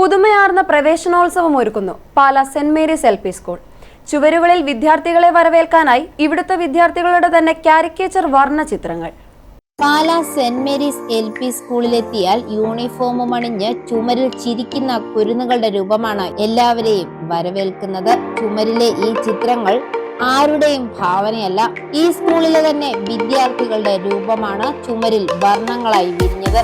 പുതുമയാർന്ന പ്രവേശനോത്സവം ഒരുക്കുന്നു. Pala saint Mary's L P school. ചുവരുകളിൽ വിദ്യാർത്ഥികളെ വരവേൽക്കാനായി ഇവിടുത്തെ വിദ്യാർത്ഥികളുടെ തന്നെ കാരിക്കേച്ചർ വർണ ചിത്രങ്ങൾ. Pala saint Mary's L P സ്കൂളിലെത്തിയാൽ യൂണിഫോമും അണിഞ്ഞ് ചുമരിൽ ചിരിക്കുന്ന കുരുന്നുകളുടെ രൂപമാണ് എല്ലാവരെയും വരവേൽക്കുന്നത്. ചുമരിലെ ഈ ചിത്രങ്ങൾ ആരുടെയും ഭാവനയല്ല ഈ സ്കൂളിലെ തന്നെ വിദ്യാർത്ഥികളുടെ രൂപമാണ് ചുമരിൽ വർണങ്ങളായി വിരിഞ്ഞത്.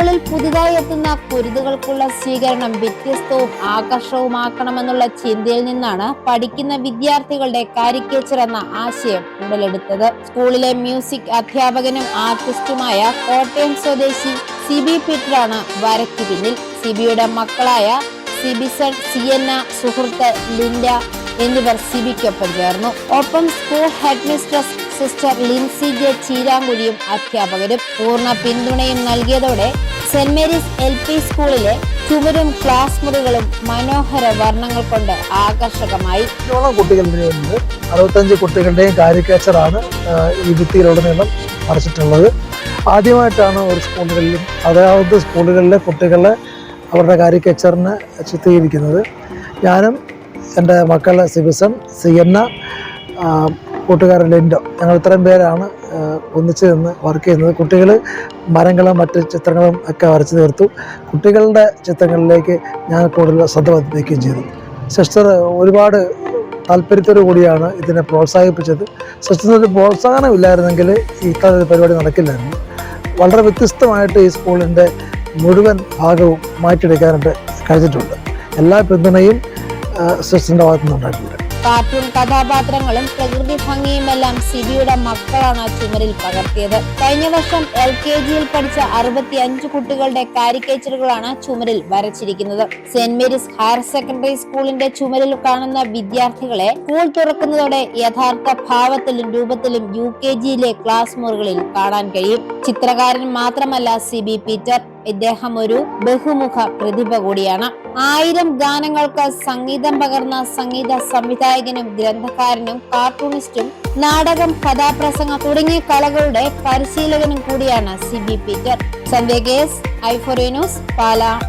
സ്കൂളിൽ പുതുതായി എത്തുന്ന കുരുതുകൾക്കുള്ള സ്വീകരണം വ്യത്യസ്തവും ആകർഷകവുമാക്കണമെന്നുള്ള ചിന്തയിൽ നിന്നാണ് പഠിക്കുന്ന വിദ്യാർത്ഥികളുടെ കാരിക്കേച്ചർ എന്ന ആശയം ഉടലെടുത്തത്. സ്കൂളിലെ മ്യൂസിക് അധ്യാപകനും ആർട്ടിസ്റ്റുമായ കോട്ടയം സ്വദേശി സിബി പീറ്ററാണ് വരയ്ക്ക് പിന്നിൽ. സിബിയുടെ മക്കളായ സിബിസൺ സിയന്ന സുഹൃത്ത് ലിൻഡ എന്നിവർ സിബിക്കൊപ്പം ചേർന്നു. ഒപ്പം school head mistress sister Lincy J ചീരാങ്കുഴിയും അധ്യാപകരും പൂർണ പിന്തുണയും നൽകിയതോടെ സെന്റ് മേരീസ് എൽ പി സ്കൂളിലെ ചുമരും ക്ലാസ് മുറികളും മനോഹര വർണങ്ങൾ കൊണ്ട് ആകർഷകമായി. അറുപത്തഞ്ച് കുട്ടികളുടെയും കാരിക്കേച്ചറാണ് ഈ ഭിത്തിയിലുടനീളം വരച്ചിട്ടുള്ളത്. ആദ്യമായിട്ടാണ് ഒരു സ്കൂളുകളിലും അതായത് സ്കൂളുകളിലെ കുട്ടികളെ അവരുടെ കാര്യക്കേച്ചറിനെ ചിത്രീകരിക്കുന്നത്. ഞാനും എന്റെ മക്കൾ സിബിസൺ സിയന്ന കൂട്ടുകാരൻ ലിൻഡോ. ഞങ്ങൾ ഇത്രയും പേരാണ് ഒന്നിച്ച് നിന്ന് വർക്ക് ചെയ്യുന്നത്. കുട്ടികൾ മരങ്ങളും മറ്റ് ചിത്രങ്ങളും ഒക്കെ വരച്ചു തീർത്തു. കുട്ടികളുടെ ചിത്രങ്ങളിലേക്ക് ഞാൻ കൂടുതൽ ശ്രദ്ധ പതിപ്പിക്കുകയും ചെയ്തു. സിസ്റ്റർ ഒരുപാട് താല്പര്യത്തോടു കൂടിയാണ് ഇതിനെ പ്രോത്സാഹിപ്പിച്ചത്. സിസ്റ്ററിന് ഒരു പ്രോത്സാഹനം ഇല്ലായിരുന്നെങ്കിൽ ഇത്തരം പരിപാടി നടക്കില്ലായിരുന്നു. വളരെ വ്യത്യസ്തമായിട്ട് ഈ സ്കൂളിന്റെ മുഴുവൻ ഭാഗവും മാറ്റിയെടുക്കാനായിട്ട് കഴിഞ്ഞിട്ടുണ്ട്. എല്ലാ പിന്തുണയും സിസ്റ്ററിന്റെ ഭാഗത്തു നിന്നുണ്ടായിട്ടുണ്ട് കാർട്ടൂൺ കഥാപാത്രങ്ങളും പ്രകൃതി ഭംഗിയുമെല്ലാം സിബിയുടെ മക്കളാണ് ചുമരിൽ പകർത്തിയത്. കഴിഞ്ഞ വർഷം എൽ കെ ജിയിൽ പഠിച്ച അറുപത്തി അഞ്ച് കുട്ടികളുടെ കാരിക്കേച്ചറുകളാണ് ചുമരിൽ വരച്ചിരിക്കുന്നത്. സെന്റ് മേരീസ് ഹയർ സെക്കൻഡറി സ്കൂളിന്റെ ചുമരിൽ കാണുന്ന വിദ്യാർത്ഥികളെ സ്കൂൾ തുറക്കുന്നതോടെ യഥാർത്ഥ ഭാവത്തിലും രൂപത്തിലും യു കെ ജിയിലെ ക്ലാസ് മുറികളിൽ കാണാൻ കഴിയും. ചിത്രകാരൻ മാത്രമല്ല സിബി പീറ്റർ. ഇദ്ദേഹം ഒരു ബഹുമുഖ പ്രതിഭ കൂടിയാണ്. ആയിരം ഗാനങ്ങൾക്ക് സംഗീതം പകർന്ന സംഗീത സംവിധായകനും ഗ്രന്ഥകാരനും കാർട്ടൂണിസ്റ്റും നാടകം കഥാപ്രസംഗം തുടങ്ങിയ കലകളുടെ പരിശീലകനും കൂടിയാണ് സി ബി പീറ്റർ. സന്ധ്യ കേസ് ഐഫോറിനോസ് പാല.